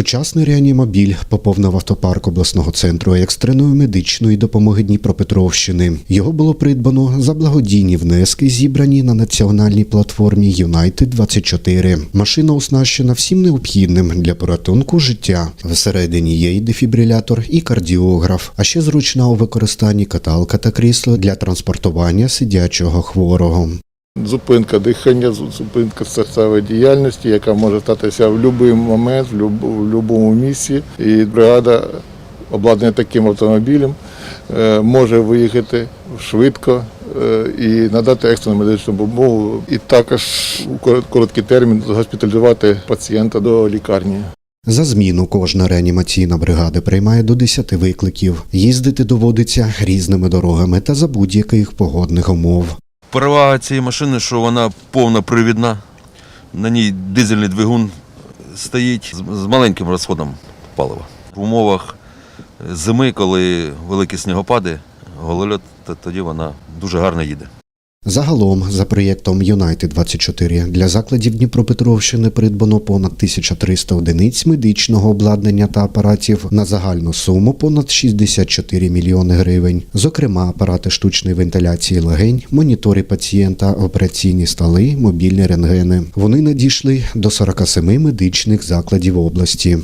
Сучасний реанімобіль поповнив автопарк обласного центру екстреної медичної допомоги Дніпропетровщини. Його було придбано за благодійні внески, зібрані на національній платформі Юнайтед 24 Машина оснащена всім необхідним для порятунку життя. Всередині є і дефібрилятор, і кардіограф, а ще зручна у використанні каталка та крісло для транспортування сидячого хворого. Зупинка дихання, зупинка серцевої діяльності, яка може статися в будь-який момент, в будь-якому місці. І бригада, обладнана таким автомобілем, е, може виїхати швидко е, і надати екстрену медичну допомогу, і також у короткий термін госпіталізувати пацієнта до лікарні. За зміну кожна реанімаційна бригада приймає до 10 викликів. Їздити доводиться різними дорогами та за будь-яких погодних умов. Перевага цієї машини, що вона повна привідна. На ній дизельний двигун стоїть з- маленьким розходом палива. В умовах зими, коли великі снігопади, голольот, то тоді вона дуже гарно їде. Загалом, за проєктом Юнайтед 24 для закладів Дніпропетровщини придбано понад 1300 одиниць медичного обладнання та апаратів на загальну суму понад 64 мільйони гривень. Зокрема, апарати штучної вентиляції легень, монітори пацієнта, операційні столи, мобільні рентгени. Вони надійшли до 47 медичних закладів області.